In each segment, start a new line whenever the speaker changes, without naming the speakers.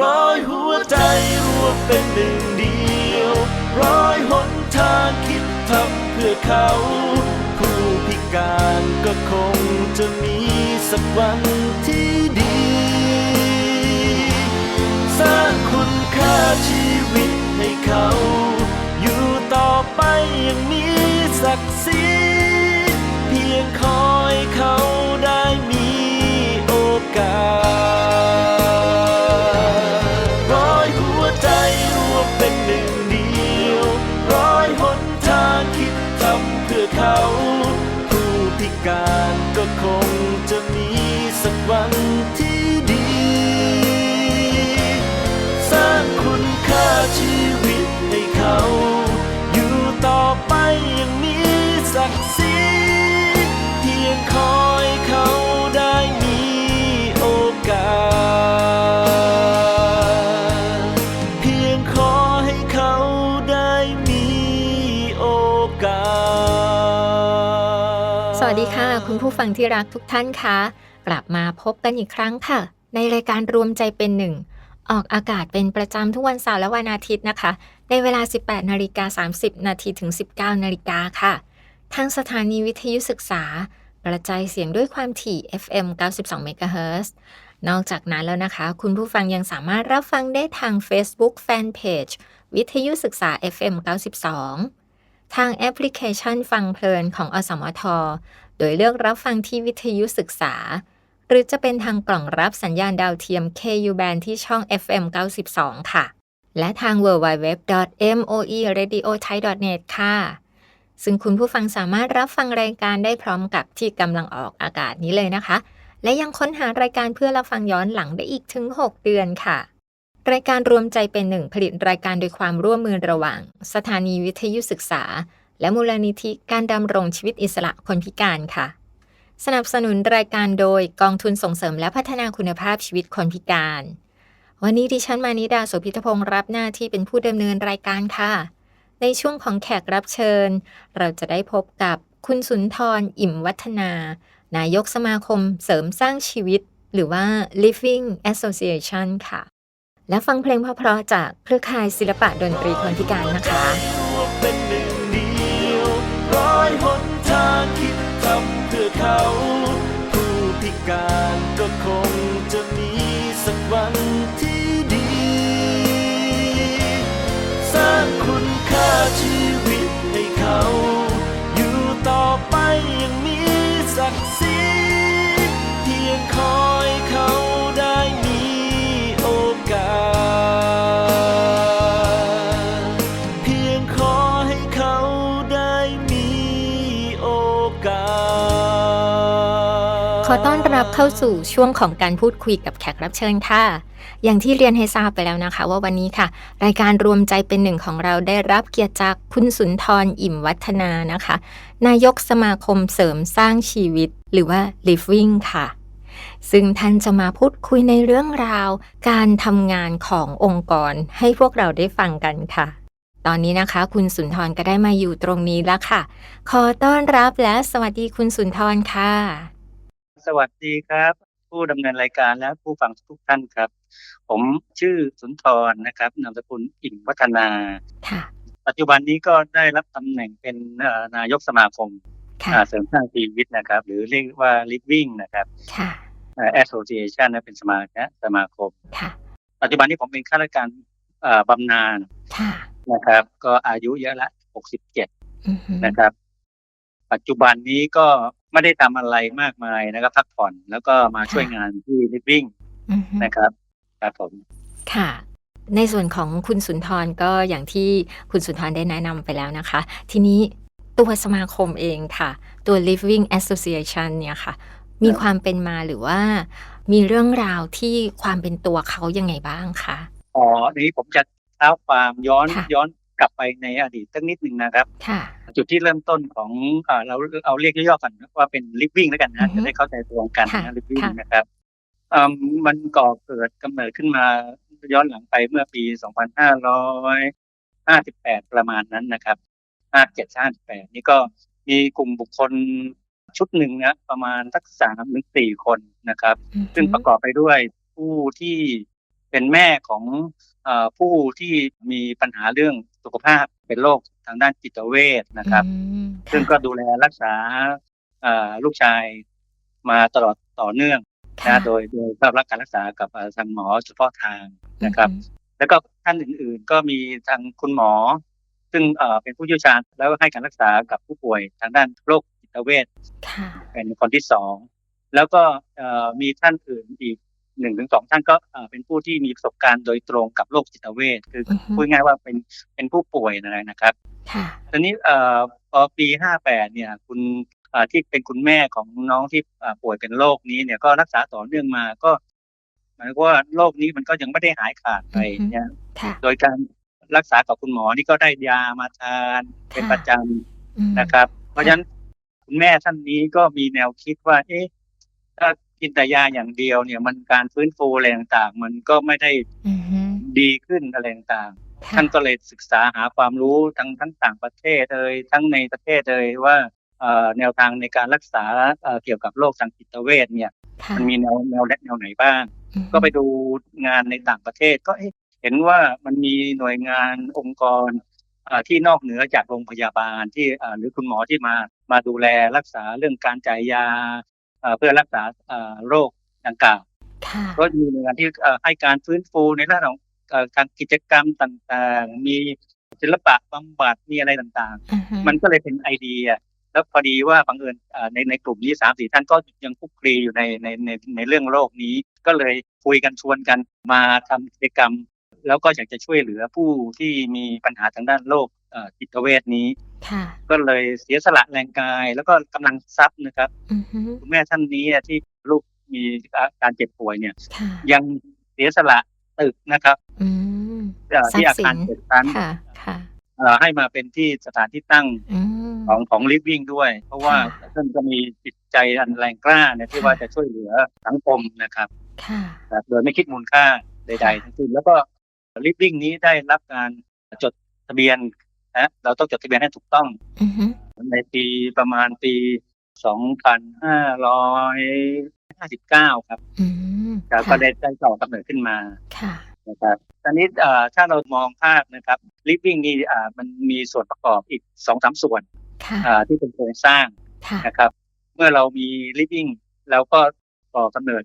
ร้อยหัวใจรวมเป็นหนึ่งเดียว ร้อยหนทางคิดทำเพื่อเขา ผู้พิการก็คงจะมีสักวันที่ดี สร้างคุณค่าชีวิตให้เขา อยู่ต่อไปอย่างมีศักดิ์ศรีเพียงคอยเขาได้มีโอกาส การก็คงจะมีสักวันที่
ฟังที่รักทุกท่านคะกลับมาพบกันอีกครั้งค่ะ ในรายการรวมใจเป็นหนึ่งออกอากาศเป็นประจำทุกวันเสาร์และวันอาทิตย์นะคะ ในเวลา 18นาฬิกา30 นาทีถึง 19นาฬิกาค่ะ ทางสถานีวิทยุศึกษากระจายเสียงด้วยความถี่ FM 92 MHz นอกจากนั้นแล้วนะคะ คุณผู้ฟังยังสามารถรับฟังได้ทาง Facebook Fanpage วิทยุศึกษา FM 92 ทางแอปพลิเคชันฟังเพลินของอสมท ดยเลือกรับฟังที่วิทยุศึกษา หรือจะเป็นทางกล่องรับสัญญาณดาวเทียม KU band ที่ช่อง FM 92 ค่ะ และทาง www.moeradiothai.net ค่ะ ซึ่งคุณผู้ฟังสามารถรับฟังรายการได้พร้อมกับที่กำลังออกอากาศนี้เลยนะคะ และยังค้นหารายการเพื่อรับฟังย้อนหลังได้อีกถึง 6 เดือนค่ะรายการรวมใจเป็นหนึ่งผลิตรายการโดยความร่วมมือระหว่าง สถานีวิทยุศึกษา และมูลนิธิการดำรงชีวิตอิสระคนพิการค่ะ สนับสนุนรายการโดยกองทุนส่งเสริมและพัฒนาคุณภาพชีวิตคนพิการ วันนี้ดิฉันมานิดาโสพิทพงศ์รับหน้าที่เป็นผู้ดำเนินรายการค่ะ ในช่วงของแขกรับเชิญ เราจะได้พบกับคุณสุนทรอิ่มวัฒนา นายกสมาคมเสริมสร้างชีวิต หรือว่า Living Association ค่ะ และฟังเพลงเพราะๆจากเครือข่ายศิลปะดนตรีคนพิการนะคะ
หนทางคิดทำเพื่อเขา
อต้อนรับเข้าสู่ช่วงของการพูดคุยกับแขกรับเชิญค่ะ อย่างที่เรียนให้ทราบไปแล้วนะคะ ว่าวันนี้ค่ะ รายการรวมใจเป็นหนึ่งของเราได้รับเกียรติจากคุณสุนทรอิ่มวัฒนานะคะ นายกสมาคมเสริมสร้างชีวิต หรือว่า Living ค่ะ ซึ่งท่านจะมาพูดคุยในเรื่องราว การทำงานขององค์กรให้พวกเราได้ฟังกันค่ะตอนนี้นะคะ คุณสุนทรก็ได้มาอยู่ตรงนี้แล้วค่ะ ขอต้อนรับและสวัสดีคุณสุนทรค่ะ
สวัสดีครับ ผู้ดำเนินรายการและผู้ฟังทุกท่านครับ ผมชื่อสุนทรนะครับนามสกุลอิ่มวัฒนา
ค่ะ
ปัจจุบันนี้ก็ได้รับตำแหน่งเป็นเอ่อนายกสมาคม
ค่ะ
อ่าเสริมสร้างชีวิตนะครับ หรือเรียกว่า living นะครับ
ค่ะ
อ่า association นะเป็นสมานะสมาคม
ค่ะ
ปัจจุบันนี้ผมเป็นข้าราชการเอ่อบำนาญ
ค่ะ
นะครับ ก็อายุเยอะละ 67
อือฮึ
นะครับ ปัจจุบันนี้ก็ ไม่ได้ทำอะไรมากมายนะครับพักผ่อนแล้วก็มาช่วยงานที่ living
อือฮึ
นะครับครับผม
ค่ะ ในส่วนของคุณสุนทรก็อย่างที่คุณสุนทรได้แนะนำไปแล้วนะคะ ทีนี้ตัวสมาคมเองค่ะ ตัว Living Association เนี่ยค่ะ มีความเป็นมาหรือว่า มีเรื่องราวที่ความเป็นตัวเขายังไงบ้างคะ
อ๋ออันนี้ผมจะเท้าความย้อน
ค่ะ
ย้อน กลับไปในอดีตสักนิดหนึ่งนะครับ
ค่ะ
จุดที่เริ่มต้นของอ่าเราเอาเรียกย่อๆกันว่าเป็น living แล้วกัน
อื
นะ
อฮึ
จะได้เข้าใจตรงกัน
ค่ะ
นะ living
ค่ะ
นะครับอืมมันก่อเกิดกำเนิดขึ้นมาย้อนหลังไปเมื่อปี 2558 ประมาณนั้นนะครับ 57 58 นี่ก็มีกลุ่มบุคคลชุดหนึ่งนะประมาณสักสามถึงสี่คนนะครับ
อือฮึ
ซึ่งประกอบไปด้วยผู้ที่เป็นแม่ของเอ่อผู้ที่มีปัญหาเรื่อง สุขภาพเป็นโรคทางด้านจิตเวชนะครับ
อืม
ซึ่ง
ค่ะ
ก็ดูแลรักษาเอ่อลูกชายมาตลอดต่อเนื่อง
ค่ะ
นะโดยโดยเข้ารับการรักษากับเอ่อทางหมอเฉพาะทางนะครับ แล้วก็ท่านอื่นๆ ก็มีทางคุณหมอ ซึ่งเอ่อเป็นผู้เชี่ยวชาญแล้วก็ให้การรักษากับผู้ป่วยทางด้านโรคจิตเวช
ค่ะ
เป็นคนที่สองแล้วก็เอ่อมีท่านอื่นอีก หนึ่งถึงสองท่านก็เอ่อเป็นผู้ที่มีประสบการณ์โดยตรงกับโรคจิตเวชคืออ
อฮึ
พูดง่ายๆว่าเป็นเป็นผู้ป่วยนะนะครับ
ค่ะ
ตอนนี้เอ่อพอปีห้าแปดเนี่ยคุณเอ่อที่เป็นคุณแม่ของน้องที่เอ่อป่วยเป็นโรคนี้เนี่ยก็รักษาต่อเนื่องมาก็หมายความว่าโรคนี้มันก็ยังไม่ได้หายขาดไป
อือฮึ
เนี่ย
ค่ะ
โดยการรักษากับคุณหมอนี่ก็ได้ยามาทานเป็น
ค่ะ
ประจ
อืมำ
นะครับ เพราะฉะนั้นคุณแม่ท่านนี้ก็มีแนวคิดว่า เอ๊ะถ้า กินแต่ยาอย่างเดียวเนี่ย มันการฟื้นฟูอะไรต่างๆ มันก็ไม่ได้
อือฮึ
ดีขึ้นอะไรต่างๆ
ค่ะ
ท่านก็เลยศึกษาหาความรู้ทั้งทั้งต่างประเทศเอ่ยทั้งในประเทศเอ่ยว่าเอ่อแนวทางในการรักษาเอ่อเกี่ยวกับโรคทางจิตเวชเนี่ย
ค่ะ
มันมีแนวแนวแนวไหนบ้าง
อือฮึ
ก็ไปดูงานในต่างประเทศก็เอ๊ะเห็นว่ามันมีหน่วยงานองค์กรเอ่อที่นอกเหนือจากโรงพยาบาลที่เอ่อหรือคุณหมอที่มามาดูแลรักษาเรื่องการจ่ายยา เอ่อเพื่อรักษาเอ่อโรคดังกล่าว
ค่ะ
ก็มีหน่วยงานที่เอ่อให้การฟื้นฟูในเรื่องของเอ่อการกิจกรรมต่างๆ มีศิลปะบำบัดมีอะไรต่าง
อือฮึ
ๆมันก็เลยเป็นไอเดีย แล้วพอดีว่าบังเอิญเอ่อในในกลุ่มนี้สามสี่ท่านก็ยังคลุกคลีอยู่ในในในในเรื่องโรคนี้ ก็เลยคุยกันชวนกันมาทำกิจกรรม แล้วก็อยากจะช่วยเหลือผู้ที่มีปัญหาทางด้านโรคเอ่อจิตเวชนี้
ค่ะ
ก็เลยเสียสละแรงกาย แล้วก็กำลังทรัพย์นะครับ
อือฮึ
คุณแม่ท่านนี้อะที่ลูกมีอาการเจ็บป่วยเนี่ย
ค่ะ
ยังเสียสละตึกนะครับ
อืม
เอ่อที่อาคาร
ทรัพย์สิน
เจ็ดชั้น
ค่ะค่ะ
เอ่อให้มาเป็นที่สถานที่ตั้ง
อืม
ของของ living ด้วย เพราะว่า
ค่ะ
ท่านก็มีจิตใจอันแรงกล้าเนี่ยที่
ค่ะ
ว่าจะช่วยเหลือสังคมนะครับ
ค่ะ
ครับ โดยไม่คิดมูลค่าใดๆทั้งสิ้นแล้วก็ living นี้ได้รับการจดทะเบียนนะเราต้องจดทะเบียนให้ถูกต้อง
อือฮึ
ในปีประมาณปี 2559 ครับ
อืม
ครับก็
ค่ะ
ได้ได้ต่อกำเนิดขึ้นมา
ค่ะ
นะครับตอนนี้เอ่อถ้าเรามองภาพนะครับ living นี่อ่ามันมีส่วนประกอบอีกสองสามส่วน
ค่ะ
อ่าที่เป็นโครงสร้าง
ค่ะ
นะครับ เมื่อเรามี living แล้วก็ก่อกำเนิด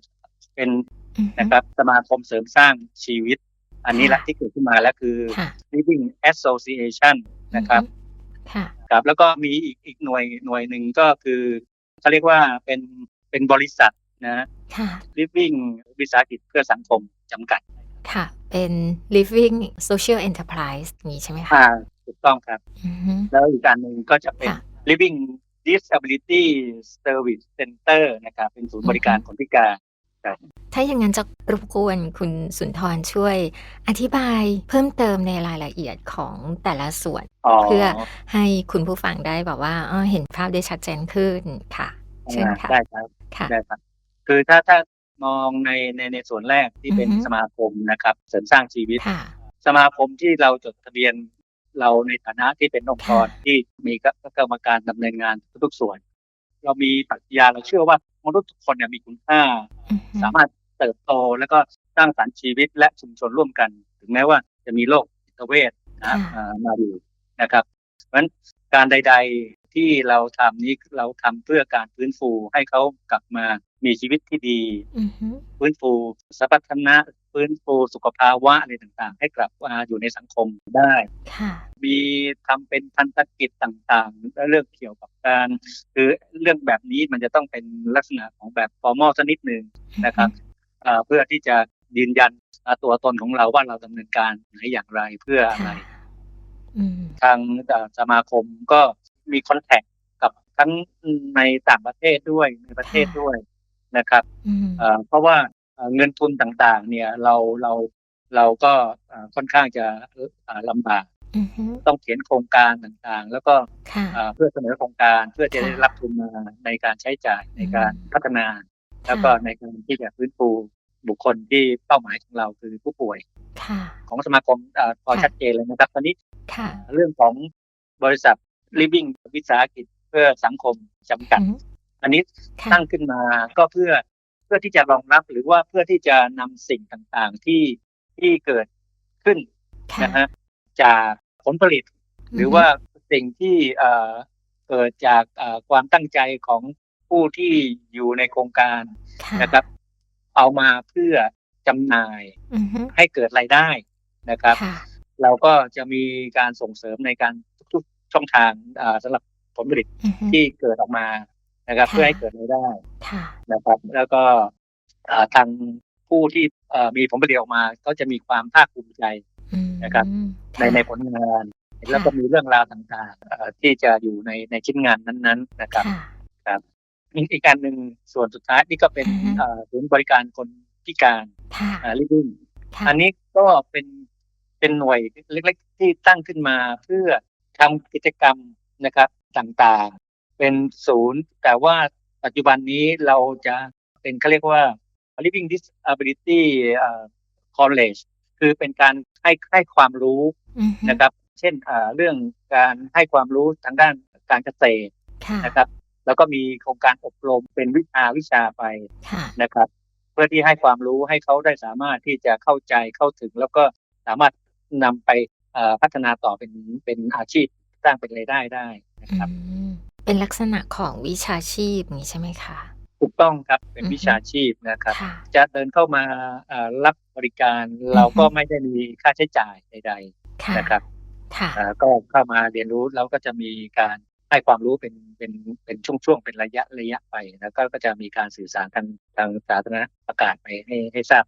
เป็น
อือฮึ
นะครับสมาคมเสริมสร้างชีวิต อันนี้แหละ
ค่ะ
ที่เกิดขึ้นมาแล้วคือ
ค่ะ
living association นะครับ
อือฮึค่ะ
ครับแล้วก็มีอีกอีกหน่วยหน่วยหนึ่งก็คือเขาเรียกว่าเป็นเป็นบริษัทนะ
ค่ะ
living วิสาหกิจเพื่อสังคมจำกัด
ค่ะ เป็น living social enterprise อย่างนี้ใช่ไหมคะ
อ่าถูกต้องครับ
อือฮึ
แล้วอีกการหนึ่งก็จะเป็น
ค่ะ
living disability service center นะครับ เป็นศูนย์บริการคนพิการ
ถ้าอย่างนั้นจะรบกวนคุณสุนทรช่วย อธิบายเพิ่มเติมในรายละเอียดของแต่ละส่วน
อ๋อ
เพื่อให้คุณผู้ฟังได้แบบว่าเออเห็นภาพได้ชัดเจนขึ้นค่ะเชิญค่ะ
ได้ครับ
ค่ะ
ได้ครับ คือถ้าถ้ามองในในในส่วนแรกที่เป็น
อือฮึ
สมาคมนะครับ เสริมสร้างชีวิต
ค่ะ
สมาคมที่เราจดทะเบียนเราในฐานะที่เป็นองค์กร
ค่ะ
ที่มีกรรมการดำเนินงานทุกๆส่วน เรามีปรัชญาเราเชื่อว่ามนุษย์ทุกคนเนี่ยมีคุณค่า
อือฮึ
สามารถเติบโตแล้วก็สร้างสรรค์ชีวิตและชุมชนร่วมกัน ถึงแม้ว่าจะมีโรคจิตเวชนะอ่ามาอยู่นะครับ เพราะฉะนั้นการใดๆ ที่เราทำนี้เราทำเพื่อการฟื้นฟูให้เขากลับมามีชีวิตที่ดี
อือฮึ
ฟื้นฟูสมรรถนะฟื้นฟูสุขภาวะอะไรต่างๆ ให้กลับมาอยู่ในสังคมได้
ค่ะ
มีทำเป็นพันธกิจต่างๆและเรื่องเกี่ยวกับการ คือเรื่องแบบนี้มันจะต้องเป็นลักษณะของแบบ formal สักนิดหนึ่งนะครับเอ่อเพื่อที่จะยืนยันอ่าตัวตนของเราว่าเราดำเนินการไหนอย่างไรเพื่ออะไร
ค่ะอืม
ทางเอ่อสมาคมก็ มีคอนแทคกับทั้งในต่างประเทศด้วยในประเทศด้วยนะครับ
อืม
เอ่อเพราะว่าเอ่อเงินทุนต่างๆ เนี่ยเราเราเราก็เอ่อค่อนข้างจะเอ่อลำบาก
อือฮึ
ต้องเขียนโครงการต่างๆ แล้วก็
ค่ะ
เอ่อเพื่อเสนอโครงการเพื่อจะได้
ค่ะ
รับทุนมาในการใช้จ่ายในการพัฒนา แล้วก็ในการที่จะฟื้นฟูบุคคลที่เป้าหมายของเราคือผู้ป่วย
ค่ะ
ของสมาคมเอ่อพอ
ค่ะ
ชัดเจนเลยนะครับ ตอนนี้
ค่ะ
เรื่องของบริษัท living วิสาหกิจเพื่อสังคมจำกัด
อือฮึ
อันนี้
ค่ะ
ตั้งขึ้นมาก็เพื่อเพื่อที่จะรองรับหรือว่าเพื่อที่จะนำสิ่งต่างๆที่ที่เกิดขึ้น
ค่ะ
นะฮะจากผลผลิต หรือว่าสิ่งที่เอ่อเกิดจากเอ่อความตั้งใจของผู้ที่อยู่ในโครงการ
ค่ะ
นะครับ เอามาเพื่อจำหน่าย
อือฮึ
ให้เกิดรายได้นะครับ
ค่ะ
เราก็จะมีการส่งเสริมในการทุกๆ ช่องทางเอ่อสำหรับผลผลิต
อือฮึ
ที่เกิดออกมานะครับ
ค่ะ
เพื่อให้เกิดรายได้
ค่ะ
นะครับ แล้วก็เอ่อทางผู้ที่เอ่อมีผลผลิตออกมา ก็จะมีความภาคภูมิใจ
อืม
นะครับ ใน
ค่ะ
ในผลงาน แล้วก็มีเรื่องราวต่างๆเอ่อที่จะอยู่ในในชิ้นงานนั้นๆนะครับ
ค่ะ
อีกอีกการหนึ่งส่วนสุดท้ายนี่ก็เป็น
อือฮึ
เอ่อศูนย์บริการคนพิการ
ค่ะ
ลิฟวิ่ง
ค่ะ
อันนี้ก็เป็นเป็นหน่วยเล็ก ๆ ที่ตั้งขึ้นมาเพื่อ ทำกิจกรรมนะครับต่างๆ เป็นศูนย์ แต่ว่าปัจจุบันนี้เราจะเป็นเขาเรียกว่า living disability เอ่อ college คือเป็นการให้ให้ความรู้
อือฮึ
นะครับ เช่นเอ่อเรื่องการให้ความรู้ทางด้านการเกษตร
ค่ะ
นะครับ แล้วก็มีโครงการอบรมเป็นวิชาวิชาไป
ค่ะ
นะครับ เพื่อที่ให้ความรู้ให้เขาได้สามารถที่จะเข้าใจเข้าถึง แล้วก็สามารถนำไปเอ่อ พัฒนาต่อเป็นเป็นอาชีพสร้างเป็นรายได้ได้นะครับ
อืมเป็นลักษณะของวิชาชีพอย่างนี้ใช่ไหมคะ
ถูกต้องครับเป็น
อือฮึ
วิชาชีพนะครับ
ค่ะ
จะเดินเข้ามาเอ่อรับบริการเราก็ไม่ได้มีค่าใช้จ่ายใด
ค่ะ
ๆนะครับ
ค่ะ
เอ่อก็เข้ามาเรียนรู้แล้วก็จะมีการให้ความรู้เป็นเป็นเป็นช่วงๆเป็นระยะระยะไปแล้วก็ก็จะมีการสื่อสารทางทางสาธารณะประกาศไปให้ให้ทราบ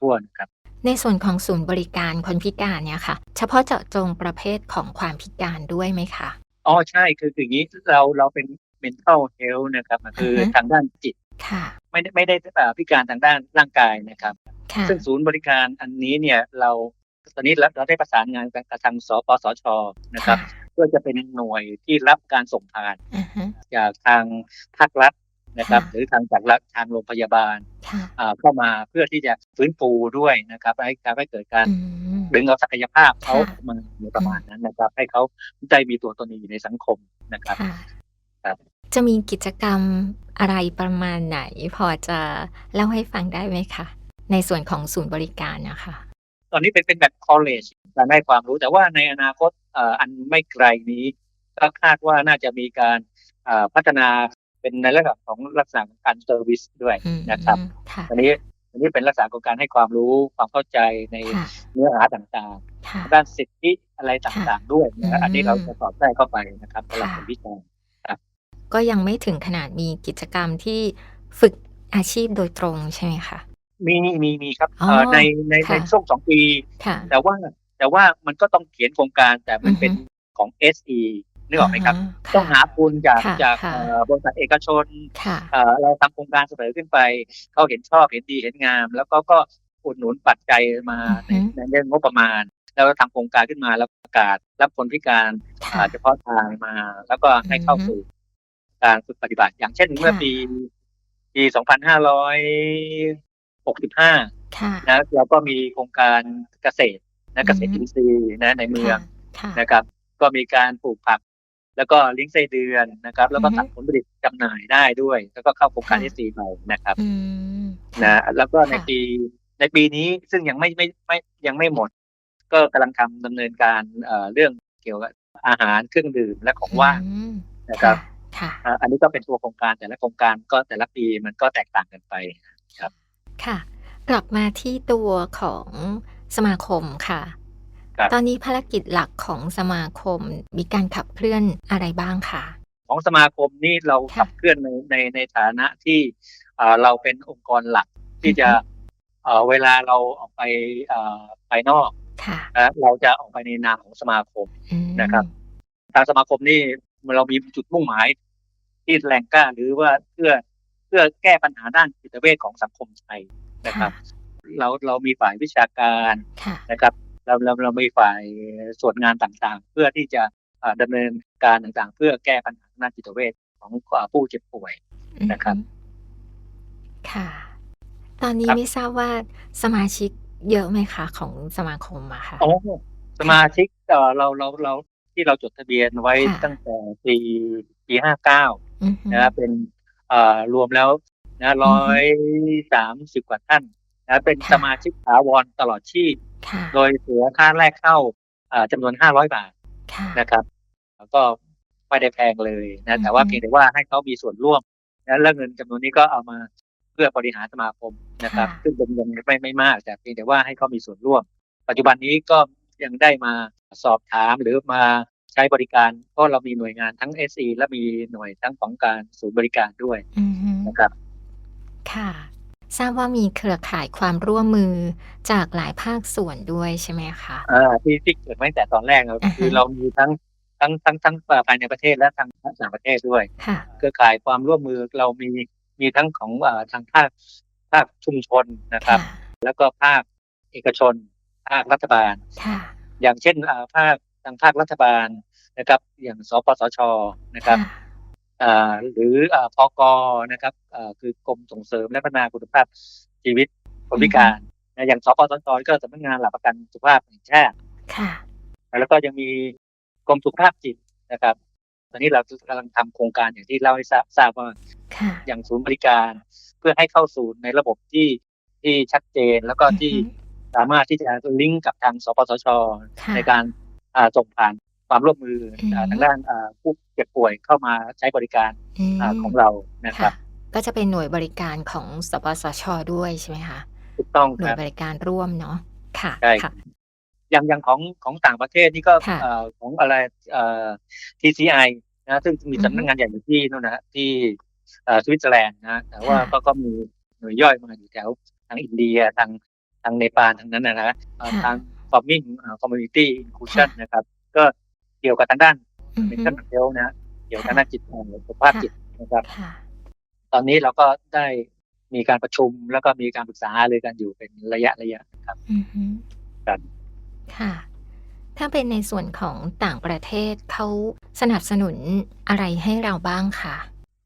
ทั่วนะครับ
ในส่วนของศูนย์บริการคนพิการเนี่ยค่ะ เฉพาะเจาะจงประเภทของความพิการด้วยไหมคะ
อ๋อใช่คือคืออย่างนี้เราเราเป็น mental health นะครับมันคือ
อฮึ
ทางด้านจิต
ค่ะ
ไม่ได้ไม่ได้เอ่อพิการทางด้านร่างกายนะครับ
ค่ะ
ซึ่งศูนย์บริการอันนี้เนี่ยเราตอนนี้เราเราได้ประสานงานกับทางสปสชนะครับเพื่อจะเป็นหน่วยที่รับการส่งผ่าน
อือฮึ
จากทางภาครัฐ นะครับ
ค่ะ
หรือทางจากรัฐทางโรงพยาบาล
ค่ะ
อ่าเข้ามาเพื่อที่จะฟื้นฟูด้วยนะครับให้การให้เกิดการ
อืม
ดึงเอาศักยภาพเขา
ค่ะ
มาในประมาณนั้นนะครับ ให้เขาได้มีตัวตนอยู่ในสังคมนะครับ
ค่ะ
ครับ
จะมีกิจกรรมอะไรประมาณไหน พอจะเล่าให้ฟังได้ไหมคะในส่วนของศูนย์บริการนะคะ
ตอนนี้เป็นเป็นแบบ college การให้ความรู้แต่ว่าในอนาคตเอ่ออันไม่ไกลนี้ ก็คาดว่าน่าจะมีการเอ่อพัฒนา เป็นในลักษณะของลักษณะของการเซอร์วิสด้วย
อืม
นะครับ
ค่ะ
อันนี้อันนี้เป็นลักษณะของการให้ความรู้ความเข้าใจใน
ค่ะ
เนื้อหาต่าง
ค่ะ
ๆด้านสิทธิอะไรต่างๆด้วยนะ
อืม
อันนี้เราจะสอดแทรกเข้าไปนะครับสำหรับ
ค่ะ
คนพิการ
ก็ยังไม่ถึงขนาดมีกิจกรรมที่ฝึกอาชีพโดยตรงใช่ไหมคะ
มีมีมีครับ
อ๋อ
เอ่อในใน
ค่ะ
ในช่วงสองปี
ค่ะ
แต่ว่าแต่ว่ามันก็ต้องเขียนโครงการแต่มัน
อือฮึ
เป็นของ SE นึกออกไหมครับาต้องหาทุนจาก
ค่ะ
จาก
ค่ะ
เอ่อบริษัทเอกชน
ค่ะ
เอ่อเราทำโครงการเสนอขึ้นไป เขาเห็นชอบเห็นดีเห็นงาม แล้วก็ก็อุดหนุนปัจจัยมาใน
อือฮึ
ในเรื่องงบประมาณ แล้วก็ทำโครงการขึ้นมาแล้วประกาศรับคนพิการ
ค่ะ
อ่าเฉพาะทางมา แล้วก็ให้เข้า
อือฮึ
สู่การฝึกปฏิบัติ อย่างเช่นเมื่อ
ค่ะ
ปีปี2565
ค่ะ
นะเราก็มีโครงการเกษตรนะเกษตร
อือฮึ
อินทรีย์นะในเมือง
ค่ะ
นะครับ ก็มีการปลูกผัก แล้วก็เลี้ยงไส้เดือนนะครับ แล้วก็
อือฮึ
ตัดผลผลิตจำหน่ายได้ด้วย แล้วก็เข้าโครงการ
ค่ะ
เอสซีไปนะครับ
อืม
นะแล้วก็ใน
ค่ะ
ปีในปีนี้ซึ่งยังไม่ไม่ไม่ยังไม่หมด ก็กำลังทำดำเนินการเอ่อเรื่องเกี่ยวกับอาหารเครื่องดื่มและของว่าง
อืม
นะครับ
ค่ะ
อ่าอันนี้ก็เป็นตัวโครงการแต่ละโครงการก็แต่ละปีมันก็แตกต่างกันไป
ค่ะ กลับมาที่ตัวของสมาคมค่ะ
ครับ
ตอนนี้ภารกิจหลักของสมาคมมีการขับเคลื่อนอะไรบ้างคะ
ของสมาคมนี่เรา
ค่ะ
ขับเคลื่อนในในในฐานะที่เอ่อเราเป็นองค์กรหลักที่จะ
อือฮึ
เอ่อเวลาเราออกไปเอ่อภายนอก
ค่ะ
นะเราจะออกไปในนามของสมาคม
อืม
นะครับ ทางสมาคมนี่เรามีจุดมุ่งหมายที่แรงกล้าหรือว่าเพื่อเพื่อแก้ปัญหาด้านจิตเวชของสังคมไทยนะครับ เราเรามีฝ่ายวิชาการ
ค่ะ
นะครับ เราเราเรามีฝ่ายส่วนงานต่างๆ เพื่อที่จะเอ่อดำเนินการต่างๆ เพื่อแก้ปัญหาด้านจิตเวชของผู้เจ็บป่วยนะครับ
อืมค่ะ ตอนนี้
ครับ
ไม่ทราบว่าสมาชิกเยอะไหมคะของสมาคมอะค่ะ
โอ้สมาชิกเอ่อเราเราเราที่เราจดทะเบียนไว้
ค่ะ
ตั้งแต่ปีปีห้าเก้า
อือฮึ
นะครับเป็นเอ่อรวมแล้วนะร้อยสามสิบกว่าท่านนะเป็น
ค่ะ
สมาชิกถาวรตลอดชีพ
ค่ะ
โดยเสียค่าแรกเข้าอ่าจำนวน500บาท
ค่ะ
นะครับ แล้วก็ไม่ได้แพงเลยนะแต่
อือฮึ
ว่าเพียงแต่ว่าให้เขามีส่วนร่วมนะแล้วเงินจำนวนนี้ก็เอามาเพื่อบริหารสมาคมนะครับ ซึ่งเป็นเงินไม่ไม่มาก แต่เพียงแต่ว่าให้เขามีส่วนร่วม ปัจจุบันนี้ก็ยังได้มาสอบถามหรือมาใช้บริการเพราะเรามีหน่วยงานทั้ง SE และมีหน่วยทั้งของการศูนย์บริการด้วย
อือฮึ
นะครับ
ค่ะ ทราบว่ามีเครือข่ายความร่วมมือจากหลายภาคส่วนด้วยใช่ไหมคะ
อ่าที่ที่เกิดมาตั้งแต่ตอนแรกครับ
อ่าฮะ
คือเรามีทั้งทั้งทั้งทั้งภายในประเทศและทางต่างประเทศด้วย
ค่ะ
เครือข่ายความร่วมมือเรามีมีทั้งของเอ่อทางภาคภาคชุมชนนะครับ
ค่ะ
แล้วก็ภาคเอกชน ภาครัฐบาล
ค่ะ
อย่างเช่นอ่าภาคทางภาครัฐบาลนะครับ อย่างสปสชนะครับ
ค่ะ
อ่า หรืออ่าพกนะครับอ่าคือกรมส่งเสริมและพัฒนาคุณภาพชีวิตคนพิการนะอย่างสปสชก็สำนักงานหลักประกันสุขภาพแห่งชาติ
ค่ะ
แล้วก็ยังมีกรมสุขภาพจิตนะครับ ตอนนี้เรากำลังทำโครงการอย่างที่เล่าให้ทราบทราบว่า
ค่ะ
อย่างศูนย์บริการเพื่อให้เข้าสู่ในระบบที่ที่ชัดเจนแล้วก็ที่สามารถที่จะลิงก์กับทางสปสช
ค่ะ
ในการอ่าส่งผ่าน ความร่วมมือ
อืม
อ่าทางด้านอ่าผู้เจ็บป่วยเข้ามาใช้บริการ
อืม
อ่าของเรานะครับ
ก็จะเป็นหน่วยบริการของสปสช ด้วยใช่ไหมคะ
ถูกต้อง
หน่
ควรั
ย
บ
บริการร่วมเนาะค่ะ
ใช่
ค่ะ
อย่างอย่างของของต่างประเทศนี่ก็
ค่ะ
เอ่อของอะไรเอ่อ TCI นะซึ่งมี
อือฮึ
สำนักงานใหญ่อยู่ที่นู่นนะฮะที่เอ่อสวิตเซอร์แลนด์นะแต่ว่า
ค่ะ
ก็ก็มีหน่วยย่อยมาอยู่แถวทางอินเดียทางทางเนปาลทางนั้นนะฮะเอ่อ
ค่ะ
ทาง Farming เอ่อ Community Inclusion
ค่ะ
นะครับ ก็ เกี่ยวกับทางด้าน
อือฮึ
mental health นะฮะเกี่ยวกับทางด้านจิตเอ่อสุขภาพจิตนะครับ
ค่ะ
ตอนนี้เราก็ได้มีการประชุมแล้วก็มีการปรึกษาหารือกันอยู่เป็นระยะระยะครับ
อือฮึ
ครับ
ค่ะ ถ้าเป็นในส่วนของต่างประเทศเขาสนับสนุนอะไรให้เราบ้างคะ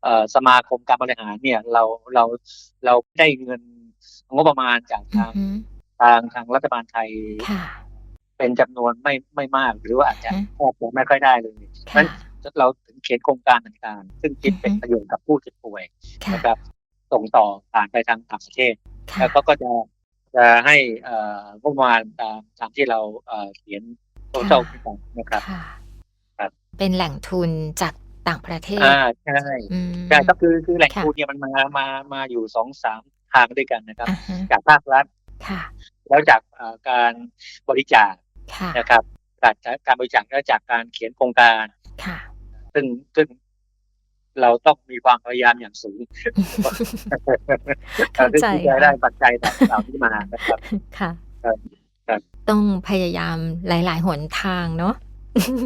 เอ่อสมาคมการบริหารเนี่ยเราเราเราได้เงินงบประมาณจาก
อื
ทา
องฮึ
ทางทางรัฐบาลไทย
ค่ะ
เป็นจำนวนไม่ไม่มากหรือว่าอาจจะ
อือฮึ
แทบจะไม่ค่อยได้เลยเพราะฉะ
ค่ะ
นั้นเราถึงเขียนโครงการต่างๆ ซึ่งคิดเป็น
อือฮึ
ประโยชน์กับผู้เจ็บป่วย
ค่ะ
นะครับ ส่งต่อผ่านไปทางต่างประเทศ
ค่ะ
แล้วก็ก็จะจะให้เอ่องบประมาณตามตามที่เราเอ่อเขียนโซเชียลขึ้นไปนะครับ
ค่ะ
ครับ
เป็นแหล่งทุนจากต่างประเทศ
อ่าใช่
อืม
ใช่ก็คือคือแหล่ง
ค่ะ
ทุนเนี่ยมันมามามาอยู่สองสามทางด้วยกันนะครับ
อ่าฮะ
จากภาครัฐ
ค่ะ
แล้วจากเอ่อการบริจาค
ค่ะ
นะครับ การการบริจาคแล้วจากการเขียนโครงการ
ค่ะ
ซึ่งซึ่งเราต้องมีความพยายามอย่างสูง
เข้าใจ
ที่จะได้ปัจจัยต่างเหล่านี้มานะครับ
ค่ะ
ครับครับ
ต้องพยายามหลาย ๆ หนทางเนาะ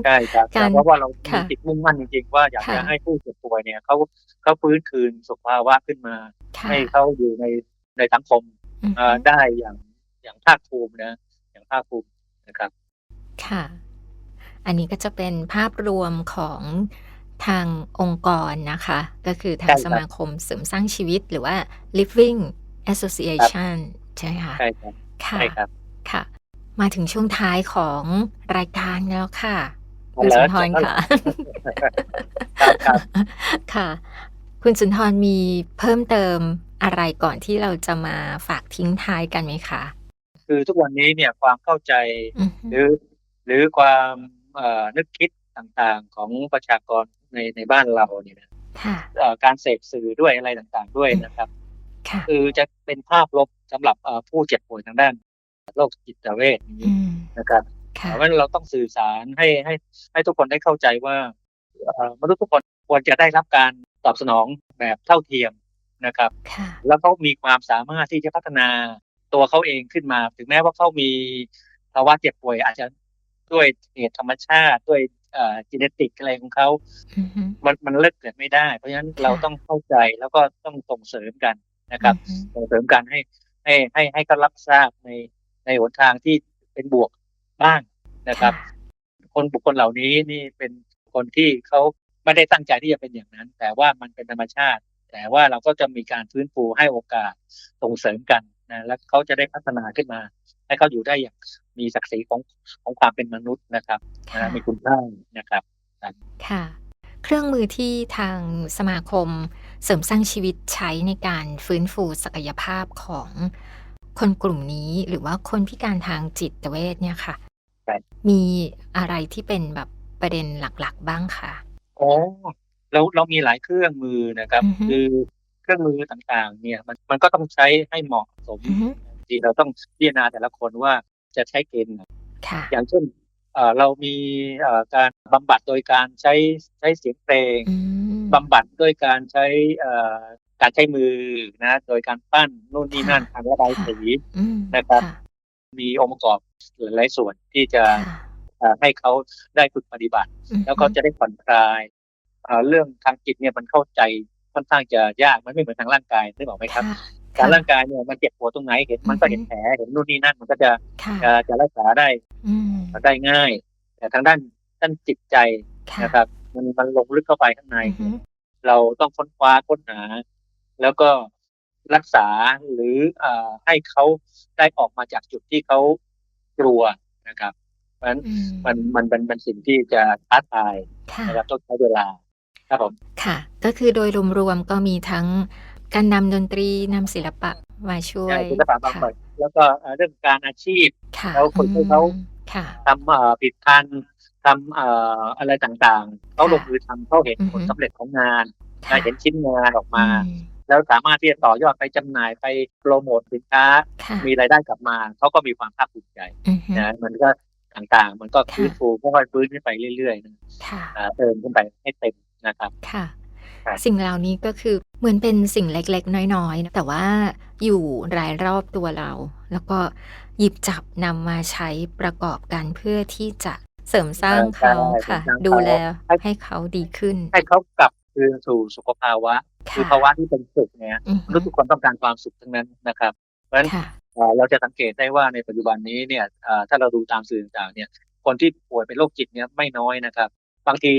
ใช่ครับ
การ
เพราะว่าเรามี
ค่ะ
จิตมุ่งมั่นจริงๆว่าอยากจะ
ค่ะ
ให้ผู้เจ็บป่วยเนี่ยเขาเขาฟื้นคืนสุขภาวะขึ้นมา
ค่ะ
ให้เขาอยู่ในในสังคม
อือ
เอ่
ฮึ
อได้อย่างอย่างภาคภูมินะ อย่างภาคภูมิ นะครับ
ค่ะ อันนี้ก็จะเป็นภาพรวมของทางองค์กรนะคะ ก็คือทาง
ใช่ครับ
สมาคมเสริมสร้างชีวิตหรือว่า Living Association ใช่ไหมคะ
ใช่ครับ
ค่ะ
ใช่ครับ
ค่ะ มาถึงช่วงท้ายของรายการแล้วค่ะ
เอา
คุณ
เหร
สุ
อน
ทรค่ะ
ครับครับ
ค่ะ คุณสุนทรมีเพิ่มเติมอะไรก่อนที่เราจะมาฝากทิ้งท้ายกันไหมคะ
คือทุกวันนี้เนี่ยความเข้าใจ
อือฮึ
หรือหรือความเอ่อนึกคิดต่างๆของประชากรในในบ้านเราเนี่ยนะ
ค่ะ
เอ่อการเสพสื่อด้วยอะไรต่างๆด้วยนะครับ
ค่ะ
คือจะเป็นภาพลบสำหรับเอ่อผู้เจ็บป่วยทางด้านโรคจิตเวชนี้
อืม
นะครับ
ค่ะ
เพราะฉะนั้นเราต้องสื่อสารให้ให้ให้ทุกคนได้เข้าใจว่าเอ่อมนุษย์ทุกคนควรจะได้รับการตอบสนองแบบเท่าเทียมนะครับ
ค่ะ
แล้วเขามีความสามารถที่จะพัฒนา ตัวเขาเองขึ้นมา ถึงแม้ว่าเขามีภาวะเจ็บป่วย อาจจะด้วยเหตุธรรมชาติด้วยเอ่อจีเนติกอะไรของเขา
อือฮึ
มันมันเลิกเกิดไม่ได้ เพราะฉะนั้นเราต้องเข้าใจแล้วก็ต้องส่งเสริมกันนะครับ
อือฮึ
ส่งเสริมกันให้ให้ให้ให้เขารับทราบในในหนทางที่เป็นบวกบ้างนะครับ คนบุคคลเหล่านี้นี่เป็นคนที่เขาไม่ได้ตั้งใจที่จะเป็นอย่างนั้น แต่ว่ามันเป็นธรรมชาติ แต่ว่าเราก็จะมีการฟื้นฟูให้โอกาสส่งเสริมกัน นะแล้วเขาจะได้พัฒนาขึ้นมา ให้เขาอยู่ได้อย่างมีศักดิ์ศรีของของความเป็นมนุษย์นะครับ
ค่ะ
นะมีคุณค่านะครับ
ค่ะ เครื่องมือที่ทางสมาคมเสริมสร้างชีวิตใช้ในการฟื้นฟูศักยภาพของคนกลุ่มนี้หรือว่าคนพิการทางจิตเวชเนี่ยค่ะ
ครับ
มีอะไรที่เป็นแบบประเด็นหลักๆ บ้างคะ
อ๋อเราเรามีหลายเครื่องมือนะครับ
อือฮึ
คือ เครื่องมือต่างๆ เนี่ยมันมันก็ต้องใช้ให้เหมาะสม
อือฮึ
จริงเราต้องพิจารณาแต่ละคนว่าจะใช้เกณฑ์ไหน
ค่ะ
อย่างเช่นเอ่อเรามีเอ่อการบำบัดโดยการใช้ใช้เสียงเพลง
อืม
บำบัดด้วยการใช้เอ่อการใช้มือนะโดยการปั้นนู่นนี่นั่น
ค่ะ
ทางระบาย
ค่ะ
สี
อืม
นะครับ
ค่ะ
มีองค์ประกอบหลายๆส่วนที่จะ
ค่ะ
เอ่อให้เขาได้ฝึกปฏิบัติ
อือฮึ
แล้วก็จะได้ผ่อนคลายเอ่อเรื่องทางจิตเนี่ยมันเข้าใจ ค่อนข้างจะยากมันไม่เหมือนทางร่างกายนึกออกไหมครับ
ค่ะ
การร่างกายเนี่ยมันเจ็บปวดตรงไหนเห็นมันก็เห็นแผลเห็นนู่นนี่นั่นมันก็จะ
ค่ะ
จะจะรักษาได้
อืม
ได้ง่าย แต่ทางด้านด้านจิตใจ
ค่ะ
นะครับ มันมันลงลึกเข้าไปข้างใน
อือฮึ
เราต้องค้นคว้าค้นหา แล้วก็รักษาหรือเอ่อให้เขาได้ออกมาจากจุดที่เขากลัวนะครับเพราะฉะนั้น
อืม
มันมันเป็นเป็นสิ่งที่จะท้าทาย
ค่ะ
นะครับต้องใช้เวลา ครับผม
ค่ะ ก็คือโดยรวมๆก็มีทั้งการนำดนตรีนำศิลปะมาช่วย
ใช่ศิลปะบำบัดแล้วก็เอ่อเรื่องการอาชีพ
ค่ะ
แล้วฝึกให้เขา
อืมค่ะ
ทำเอ่อผิดพันธ์ทำเอ่ออะไรต่างๆเขาลงมือทำเขาเห็น
อือฮึ
ผลสำเร็จของงาน
ค่ะ
เห็นชิ้นงานออกมา
อืม
แล้วสามารถที่จะต่อยอดไปจำหน่ายไปโปรโมทสินค้า
ค่ะ
มีรายได้กลับมาเขาก็มีความภาคภูมิใจ
อือฮึ
นะมันก็ต่างๆ มันก็
ค่ะ
ฟื้นฟูค่อยๆฟื้นขึ้นไปเรื่อยๆนะ
ค่ะ
อ่าเติมขึ้นไปให้เต็ม นะครับ
ค่ะ
ครับ
สิ่งเหล่านี้ก็คือเหมือนเป็นสิ่งเล็กๆ น้อยๆนะแต่ว่าอยู่รายรอบตัวเรา แล้วก็หยิบจับนำมาใช้ประกอบกันเพื่อที่จะเสริมสร้างเขาค่ะดูแลให้เขาดีขึ้น
ให้เขากลับคืนสู่สุขภาวะ คือ
ค่ะ
ภาวะที่เป็นสุขเนี่ย
อือ
ม
ฮึ
นุษย์ทุกคนต้องการความสุขทั้งนั้นนะครับ เพราะฉะนั้น
ค่ะ
เอ่อเราจะสังเกตได้ว่าในปัจจุบันนี้เนี่ยเอ่อถ้าเราดูตามสื่อต่างๆเนี่ยคนที่ป่วยเป็นโรคจิตเนี่ยไม่น้อยนะครับ บางที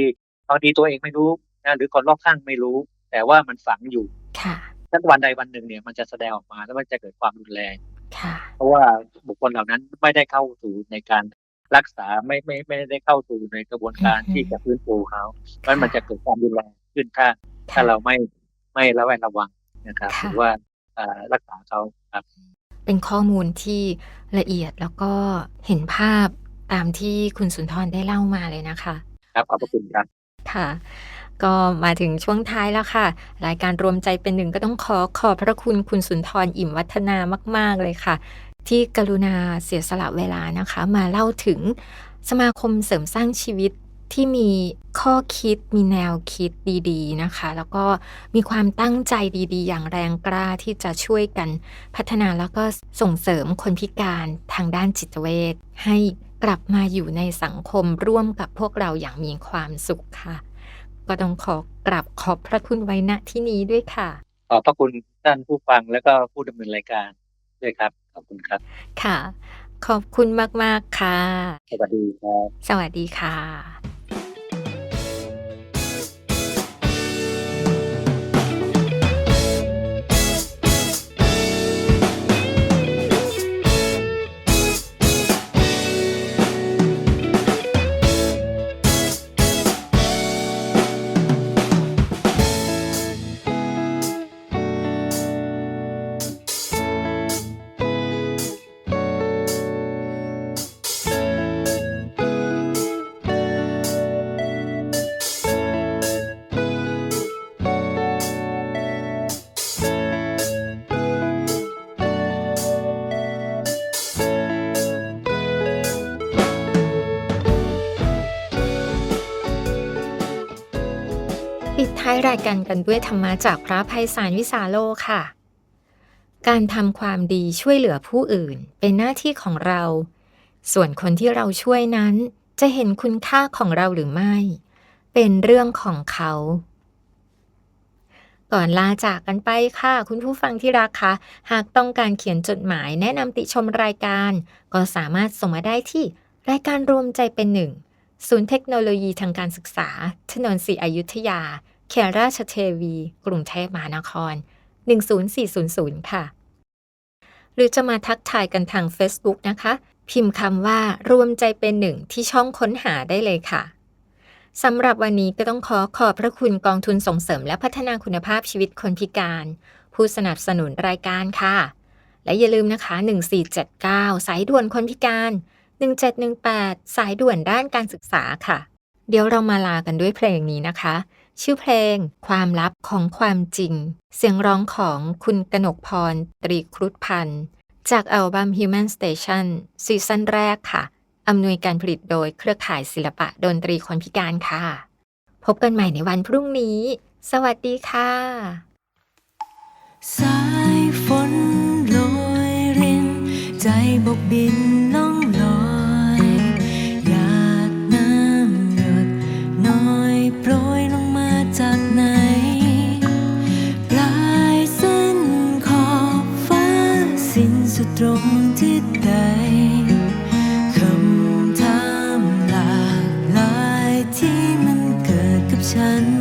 บางทีตัวเองไม่รู้นะหรือคนรอบข้างไม่รู้ แต่ว่ามันฝังอยู่
ค่ะ
สักวันใดวันหนึ่งเนี่ยมันจะแสดงออกมาแล้วมันจะเกิดความรุนแรง
ค่ะ
เพราะว่าบุคคลเหล่านั้นไม่ได้เข้าสู่ในการรักษาไม่ไม่ไม่ได้เข้าสู่ในกระบวนการ
อือฮึ
ที่จะฟื้นฟูเขาเพราะฉะนั้นมันจะเกิดความรุนแรงขึ้นถ้า ถ้าเราไม่ไม่ระแวดระวังนะครับ
ค่ะ
หรือว่าเอ่อรักษาเขาครับ
เป็นข้อมูลที่ละเอียดแล้วก็เห็นภาพตามที่คุณสุนทรได้เล่ามาเลยนะคะ
ครับขอบพระคุณครับ
ค่ะก็มาถึงช่วงท้ายแล้วค่ะ รายการรวมใจเป็นหนึ่งก็ต้องขอขอบพระคุณคุณสุนทรอิ่มวัฒนามาก ๆ เลยค่ะ ที่กรุณาเสียสละเวลานะคะ มาเล่าถึงสมาคมเสริมสร้างชีวิตที่มีข้อคิดมีแนวคิดดีๆนะคะ แล้วก็มีความตั้งใจดีๆ อย่างแรงกล้าที่จะช่วยกันพัฒนาแล้วก็ส่งเสริมคนพิการทางด้านจิตเวชให้ กลับมาอยู่ในสังคมร่วมกับพวกเราอย่างมีความสุขค่ะ ก็ต้องขอกราบขอบพระคุณไว้ณที่นี้ด้วยค่ะ
ขอบพระคุณท่านผู้ฟังแล้วก็ผู้ดำเนินรายการด้วยครับ ขอบคุณครับ
ค่ะ ขอบคุณมาก ๆ ค่ะ
สวัสดีครับ
สวัสดีค่ะ ปิดท้ายรายการกันด้วยธรรมะจากพระภัยสารวิสาโลค่ะ การทำความดีช่วยเหลือผู้อื่นเป็นหน้าที่ของเรา ส่วนคนที่เราช่วยนั้นจะเห็นคุณค่าของเราหรือไม่ เป็นเรื่องของเขา ก่อนลาจากกันไปค่ะ คุณผู้ฟังที่รักคะหากต้องการเขียนจดหมายแนะนำติชมรายการ ก็สามารถส่งมาได้ที่รายการรวมใจเป็นหนึ่งศูนย์เทคโนโลยีทางการศึกษา ถนนสีอยุธยา เขตราชเทวี กรุงเทพมหานคร 10400 ค่ะ หรือจะมาทักทายกันทาง Facebook นะคะ พิมพ์คำว่ารวมใจเป็นหนึ่งที่ช่องค้นหาได้เลยค่ะสำหรับวันนี้ก็ต้องขอขอบพระคุณกองทุนส่งเสริมและพัฒนาคุณภาพชีวิตคนพิการ ผู้สนับสนุนรายการค่ะ และอย่าลืมนะคะ 1479 สายด่วนคนพิการ 1718 สายด่วนด้านการศึกษาค่ะ เดี๋ยวเรามาลากันด้วยเพลงนี้นะคะ ชื่อเพลง ความลับของความจริง เสียงร้องของคุณกนกพร ตรีครุฑพันธ์ จากอัลบั้ม Human Station ซีซั่นแรกค่ะ อำนวยการผลิตโดยเครือข่ายศิลปะดนตรีคนพิการค่ะ พบกันใหม่ในวันพรุ่งนี้ สวัสดีค่ะ
สายฝนโรยริน ใจบกบิน ตรงที่ใดคำถามหลากหลายที่มันเกิดกับฉัน